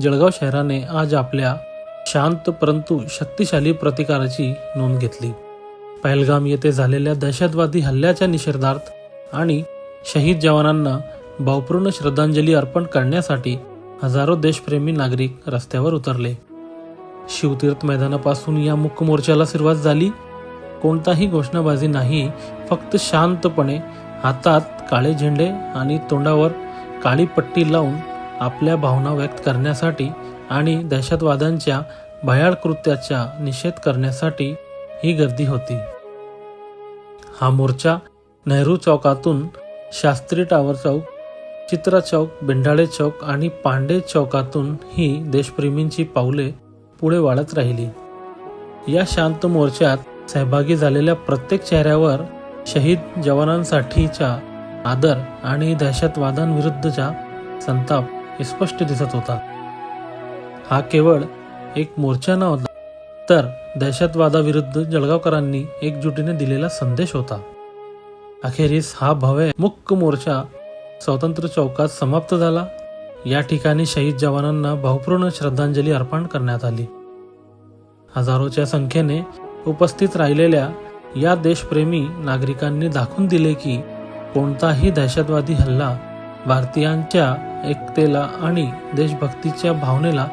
जळगाव शहराने आज आपल्या शांत परंतु शक्तिशाली प्रतिकाराची नोंद घेतली. पहलगाम येथे झालेल्या दहशतवादी हल्ल्याच्या निषेधार्थ आणि शहीद जवानांना भावपूर्ण श्रद्धांजली अर्पण करण्यासाठी हजारो देशप्रेमी नागरिक रस्त्यावर उतरले. शिवतीर्थ मैदानापासून या मुख्य मोर्चाला सुरुवात झाली. कोणताही घोषणाबाजी नाही फक्त शांतपणे हातात काळे झेंडे आणि तोंडावर काळी पट्टी लावून आपल्या भावना व्यक्त करण्यासाठी आणि दहशतवाद्यांच्या भयाळ कृत्याचा निषेध करण्यासाठी ही गर्दी होती. हा मोर्चा नेहरू चौकातून शास्त्री टावर चौक चित्रा चौक बेंडाळे चौक आणि पांडे चौकातून ही देशप्रेमींची पावले पुढे वाढत राहिली. या शांत मोर्चात सहभागी झालेल्या प्रत्येक चेहऱ्यावर शहीद जवानांसाठीचा आदर आणि दहशतवादांविरुद्धचा संताप स्पष्ट दिसत होता. हा केवळ एक मोर्चा नव्हता तर दहशतवादाविरुद्ध जळगावकरांनी एकजुटीने दिलेला संदेश होता. अखेरीस हा भव्य मुख्य मोर्चा स्वातंत्र्य चौकात समाप्त झाला. या ठिकाणी शहीद जवानांना भावपूर्ण श्रद्धांजली अर्पण करण्यात आली. हजारोच्या संख्येने उपस्थित राहिलेल्या या देशप्रेमी नागरिकांनी दाखवून दिले की कोणताही दहशतवादी हल्ला भारतीयांच्या एकतेला आणि देशभक्तीच्या भावनेला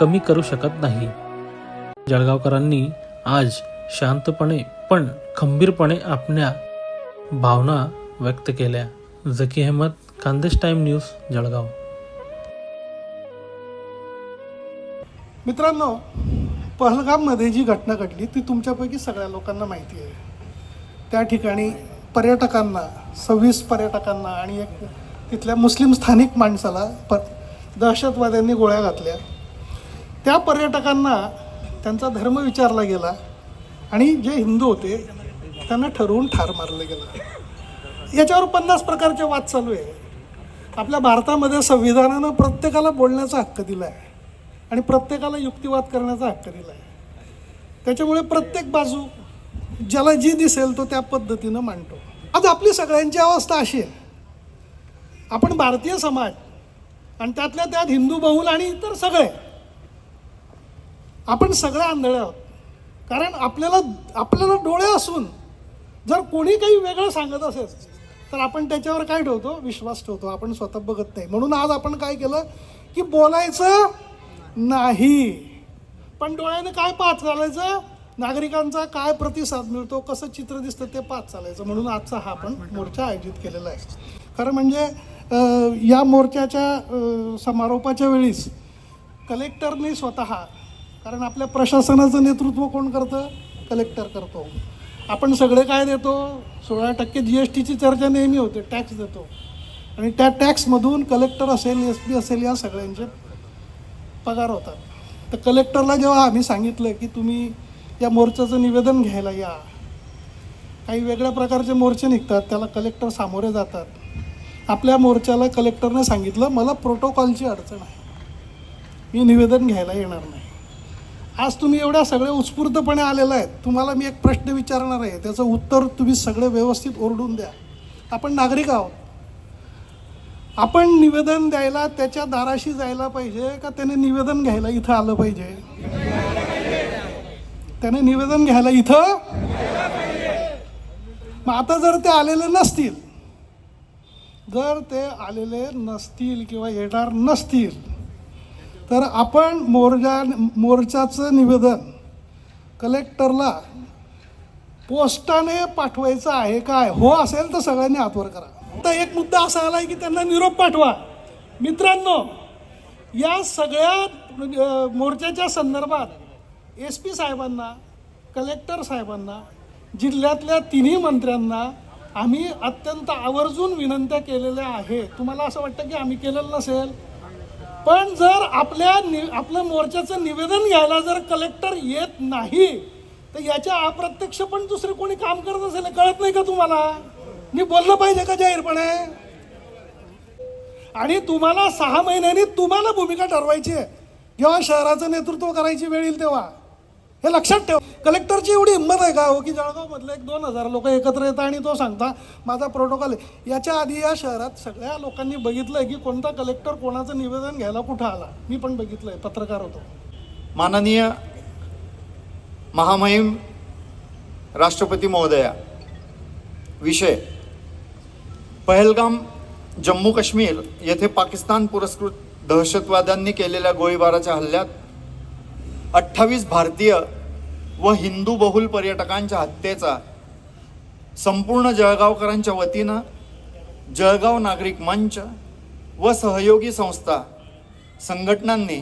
कमी करू शकत नाही. जळगावकरांनी आज शांतपणे पण खंबीरपणे आपल्या भावना व्यक्त केल्या. Zaki Ahmed Khandesh time news Jalgaon. मित्रांनो पहलगाममध्ये जी घटना घडली ती तुमच्यापैकी सगळ्या लोकांना माहिती आहे. त्या ठिकाणी पर्यटकांना सव्वीस पर्यटकांना आणि एक तिथल्या मुस्लिम स्थानिक माणसाला प दहशतवाद्यांनी गोळ्या घातल्या. त्या पर्यटकांना त्यांचा धर्म विचारला गेला आणि जे हिंदू होते त्यांना ठरवून ठार मारलं गेलं. याच्यावर पन्नास प्रकारचे वाद चालू आहे. आपल्या भारतामध्ये संविधानानं प्रत्येकाला बोलण्याचा हक्क दिला आहे आणि प्रत्येकाला युक्तिवाद करण्याचा हक्क दिला आहे त्याच्यामुळे प्रत्येक बाजू ज्याला जी दिसेल तो त्या पद्धतीनं मांडतो. आज आपली सगळ्यांची अवस्था अशी आहे. आपण भारतीय समाज आणि त्यातल्या त्यात हिंदू बहुल आणि इतर सगळे. आपण सगळे आंधळे. आहोत कारण आपल्याला आपल्याला डोळे असून जर कोणी काही वेगळं सांगत असेल तर आपण त्याच्यावर काय ठेवतो? विश्वास ठेवतो. आपण स्वतः बघत नाही. म्हणून आज आपण काय केलं की बोलायचं नाही. पण डोळ्याने काय पाहत चालायचं नागरिकांचा काय प्रतिसाद मिळतो? कसं चित्र दिसतं ते पाहत चालायचं. म्हणून आजचा हा आपण मोर्चा आयोजित केलेला आहे. खरं म्हणजे या मोर्चाच्या समारोपाच्या वेळीस कलेक्टरने स्वतः कारण आपल्या प्रशासनाचं नेतृत्व कोण करतं? कलेक्टर करतो. आपण सगळे काय देतो? सोळा टक्के जी एस टीची चर्चा नेहमी होते टॅक्स देतो. आणि त्या टॅक्समधून कलेक्टर असेल एस पी असेल या सगळ्यांचे पगार होतात. तर कलेक्टरला जेव्हा आम्ही सांगितलं की तुम्ही या मोर्चाचं निवेदन घ्यायला या काही वेगळ्या प्रकारचे मोर्चे निघतात त्याला कलेक्टर सामोरे जातात. आपल्या मोर्चाला कलेक्टरने सांगितलं मला प्रोटोकॉलची अडचण आहे. मी निवेदन घ्यायला येणार नाही. आज तुम्ही एवढ्या सगळ्या उत्स्फूर्तपणे आलेला आहेत. तुम्हाला मी एक प्रश्न विचारणार आहे. त्याचं उत्तर तुम्ही सगळे व्यवस्थित ओरडून द्या. आपण नागरिक आहोत. आपण निवेदन द्यायला त्याच्या दाराशी जायला पाहिजे का त्याने निवेदन घ्यायला इथं आलं पाहिजे? त्याने निवेदन घ्यायला इथं? मग आता जर ते आलेले नसतील जर ते आलेले नसतील किंवा येणार नसतील तर आपण मोर्चा मोर्चाचं निवेदन कलेक्टरला पोस्टाने पाठवायचं आहे काय? हो असेल तर सगळ्यांनी हातवर करा. तर एक मुद्दा असा आला आहे की त्यांना निरोप पाठवा. मित्रांनो या सगळ्या मोर्चाच्या संदर्भात एस पी साहेबांना कलेक्टर साहेबांना जिल्ह्यातल्या तिन्ही मंत्र्यांना आम्ही अत्यंत आवर्जून विनंत्या केलेल्या आहे तुम्हाला असं वाटतं की आम्ही केलेलं नसेल? पण जर आपल्या नि आपलं मोर्चाचं निवेदन घ्यायला जर कलेक्टर येत नाही तर याच्या अप्रत्यक्ष पण दुसरे कोणी काम करत असेल कळत नाही का तुम्हाला? मी बोललं पाहिजे का जाहीरपणे? आणि तुम्हाला सहा महिन्यांनी तुम्हाला भूमिका ठरवायची आहे. जेव्हा शहराचं नेतृत्व करायची वेळ येईल तेव्हा. हे लक्षात ठेव. कलेक्टरची एवढी हिंमत आहे का हो की जळगावमधले एक दोन हजार लोक एकत्र येतात आणि तो सांगता माझा प्रोटोकॉल आहे. याच्या आधी या शहरात सगळ्या लोकांनी बघितलंय की कोणता कलेक्टर कोणाचं निवेदन घ्यायला कुठं आला. मी पण बघितलंय पत्रकार होतो. माननीय महामहिम राष्ट्रपती महोदया विषय. पहलगाम जम्मू काश्मीर येथे पाकिस्तान पुरस्कृत दहशतवाद्यांनी केलेल्या गोळीबाराच्या हल्ल्यात अठ्ठावीस भारतीय व हिंदू बहुल पर्यटकांच्या हत्येचा संपूर्ण जळगावकरांच्या वतीनं जळगाव नागरिक मंच व सहयोगी संस्था संघटनांनी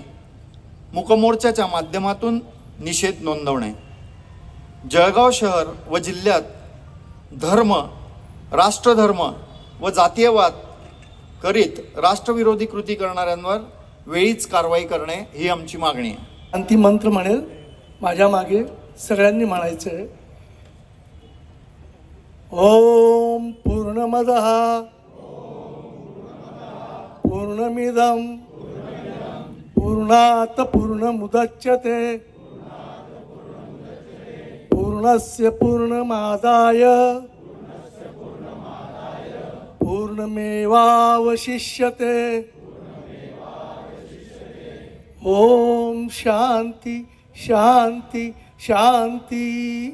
मुकमोर्चाच्या माध्यमातून निषेध नोंदवणे. जळगाव शहर व जिल्ह्यात धर्म राष्ट्रधर्म व जातीयवाद करीत राष्ट्रविरोधी कृती करणाऱ्यांवर वेळीच कारवाई करणे ही आमची मागणी आहे. अंतिम मंत्र म्हणेल माझ्या मागे सगळ्यांनी म्हणायचं आहे ओम पूर्णमद. पूर्णमिदम पूर्णात पूर्णमुदच्यते. पूर्णस्य पूर्णमादाय. पूर्णमेवावशिष्यते. ओम शांती शांती शांती